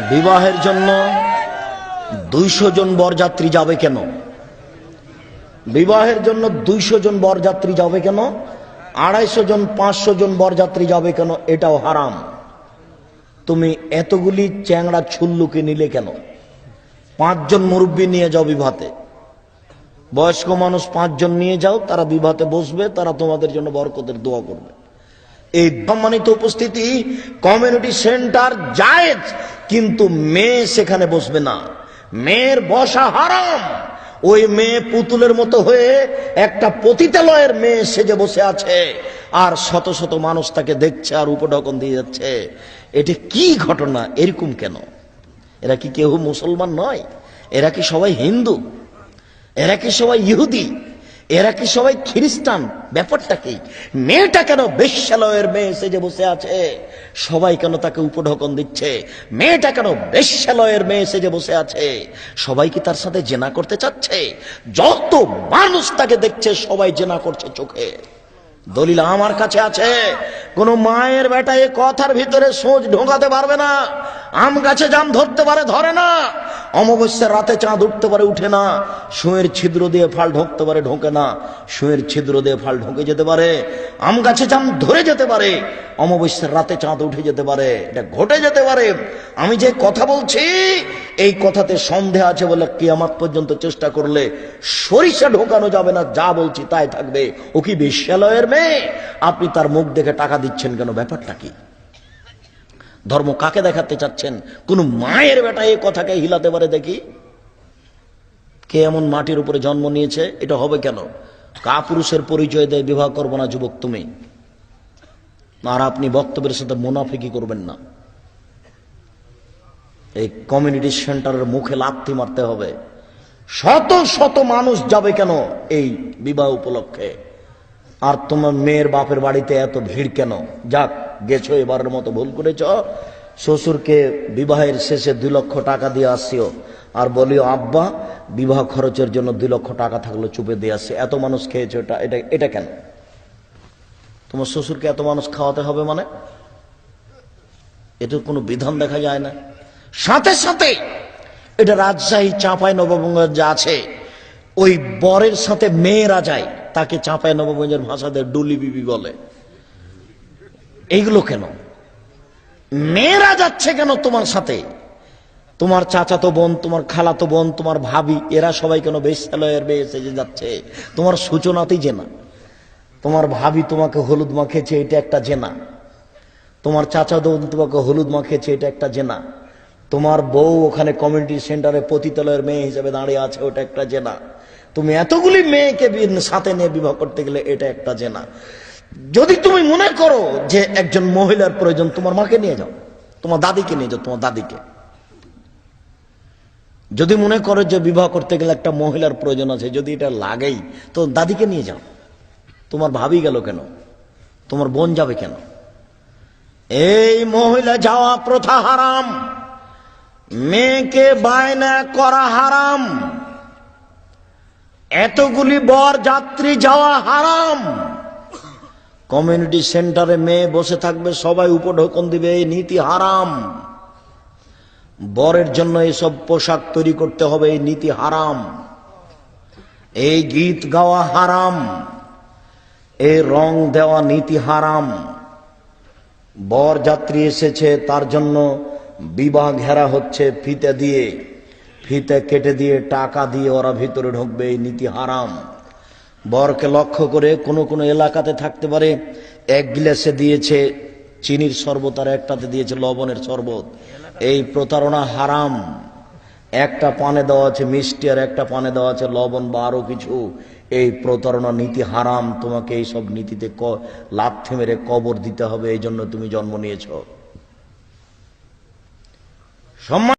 বিবাহের জন্য দুইশো জন বরযাত্রী যাবে কেন? বিবাহের জন্য দুইশো জন বরযাত্রী যাবে কেন? আড়াইশো জন, পাঁচশো জন বরযাত্রী যাবে কেন? এটাও হারাম। তুমি এতগুলি চ্যাংড়া ছুল্লুকে নিলে কেন? পাঁচজন মুরব্বী নিয়ে যাও বিভাতে বয়স্ক মানুষ পাঁচজন নিয়ে যাও, তারা বিভাতে বসবে, তারা তোমাদের জন্য বরকতের দোয়া করবে। এই সম্মানিত উপস্থিতি, কমিউনিটি সেন্টার জায়েজ কিন্তু মেয়ে সেখানে বসবে না। মেয়ের বসা হারাম। ওই মেয়ে পুতুলের মতো হয়ে একটা পতিতালয়ের মেয়ে সেজে বসে আছে। আর শত শত মানুষ তাকে দেখছে আর উপঢকন দিয়ে যাচ্ছে। এটি কি ঘটনা? এরকম কেন? এরা কি কেউ মুসলমান নয়? এরা কি সবাই হিন্দু? এরা কি সবাই ইহুদি? এরা কি সবাই খ্রিস্টান? ব্যাপারটা কি? মেয়েটা কেন বেশ্যালয়ের মেয়ে সেজে বসে আছে? সবাই কেন তাকে উপঢকন দিচ্ছে? মেয়েটা কেন বেশ্যালয়ের মেয়ে সেজে বসে আছে? সবাই কি তার সাথে জেনা করতে চাচ্ছে? যত মানুষ তাকে দেখছে, সবাই জেনা করছে চোখে। দলিল আমার কাছে আছে। কোন মায়ের বেটা এ কথার ভিতরে সোজ ঢোকাতে পারবে না। আম গাছে জাম ধরতে পারে, ধরে না। অমাবস্যার রাতে চাঁদ উঠতে পারে, উঠে না। সুয়ের ছিদ্র দিয়ে ফাল ঢোকতে পারে, ঢোকে না। সুয়ের ছিদ্র দিয়ে ফাল ঢোকে যেতে পারে। আম গাছে জাম ধরে যেতে পারে। অমাবস্যার রাতে চাঁদ উঠে যেতে পারে। এটা ঘটে যেতে পারে। আমি যে কথা বলছি, এই কথাতে সন্দেহ আছে বলে কিয়ামাত পর্যন্ত চেষ্টা করলে সরিষা ঢোকানো যাবে না। যা বলছি তাই থাকবে। ও কি বিশ্বলয়ের মেয়ে? আপনি তার মুখ দেখে টাকা দিচ্ছেন কেন? ব্যাপারটা কি? ধর্ম কাকে দেখাতে চাচ্ছেন? কোন মায়ের বেটা এই কথাকে হিলাতে পারে দেখি? কে এমন মাটির উপরে জন্ম নিয়েছে? এটা হবে কেন? কা পুরুষের পরিচয় দেয় বিবাহ করব না, যুবক, তুমি। আর আপনি বক্তব্যের সাথে মুনাফিকি করবেন না। এই কমিউনিটি সেন্টারের মুখে লাথি মারতে হবে। শত শত মানুষ যাবে কেন এই বিবাহ উপলক্ষে? আর তোমার মেয়ের বাপের বাড়িতে এত ভিড় কেন? যাক গেছো এবারের মতো ভুল করেছ? শ্বশুরকে বিবাহের শেষে দুই লক্ষ টাকা দিয়ে আসিও। আর বলিও, আব্বা, বিবাহ খরচের জন্য দুই লক্ষ টাকা থাকলে চুপে দিয়ে আসছে এত মানুষ খেয়েছে, এটা এটা এটা কেন? তোমার শ্বশুরকে এত মানুষ খাওয়াতে হবে মানে? এটা কোনো বিধান দেখা যায় না। সাথে সাথে এটা রাজশাহী চাঁপাই নবগঞ্জ যা আছে, ওই বরের সাথে মেয়েরা যায়, তাকে চাঁপাই নবগঞ্জের ভাষাতে ডুলি বিবি বলে। এইগুলো কেন? মেয়েরা যাচ্ছে কেন তোমার সাথে? তোমার চাচাতো বোন, তোমার খালাতো বোন, তোমার ভাবি, এরা সবাই কেন বেশালয়ের বেয়ে সেজে যাচ্ছে? তোমার সূচনাতেই জেনা তোমার ভাবি তোমাকে হলুদ মাখেছে এটা একটা জেনা তোমার চাচা বোন তোমাকে হলুদ মাখেছে এটা একটা জেনা তোমার বউ ওখানে কমিউনিটি সেন্টারে পতিতালয়ের মেয়ে হিসেবে দাঁড়িয়ে আছে, ওটা একটা জেনা তুমি এতগুলি মেয়েকে সাথে নিয়ে বিবাহ করতে গেলে এটা একটা জেনা যদি তুমি মনে করো যে একজন মহিলার প্রয়োজন, তোমার মাকে নিয়ে যাও, তোমার দাদিকে নিয়ে যাও, তোমার দাদিকে। যদি মনে করো যে বিবাহ করতে গেলে একটা মহিলার প্রয়োজন আছে, যদি এটা লাগেই, তো দাদিকে নিয়ে যাও। তোমার ভাবি গেল কেন? তোমার বোন যাবে কেন? এই মহিলা যাওয়া প্রথা হারাম। মেয়েকে বায়না করা হারাম। এতগুলি বর যাত্রী যাওয়া হারাম। কমিউনিটি সেন্টারে মেয়ে বসে থাকবে, সবাই উপঢোকন দিবে, এই নীতি হারাম। বরের জন্য এসব পোশাক তৈরি করতে হবে, এই নীতি হারাম। এই গীত গাওয়া হারাম। এই রং দেওয়া নীতি হারাম। বর যাত্রী এসেছে, তার জন্য বিবাহ ঘেরা হচ্ছে ফিতে দিয়ে। ফিতে কেটে দিয়ে টাকা দিয়ে ওরা ভিতরে ঢুকবে, এই নীতি হারাম। বরকে লক্ষ্য করে কোনো কোনো এলাকাতে থাকতে পারে। এক গিলাসে দিয়েছে চিনির শরবত আর একটাতে দিয়েছে লবণের শরবত। এই প্রতারণা হারাম। একটা পানে দেওয়া আছে মিষ্টি আর একটা পানে দেওয়া আছে লবণ বা আরও কিছু। এই প্রতারণা নীতি হারাম। তোমাকে এই সব নীতিতে লাথি মেরে কবর দিতে হবে। এই জন্য তুমি জন্ম নিয়েছ। সম্মান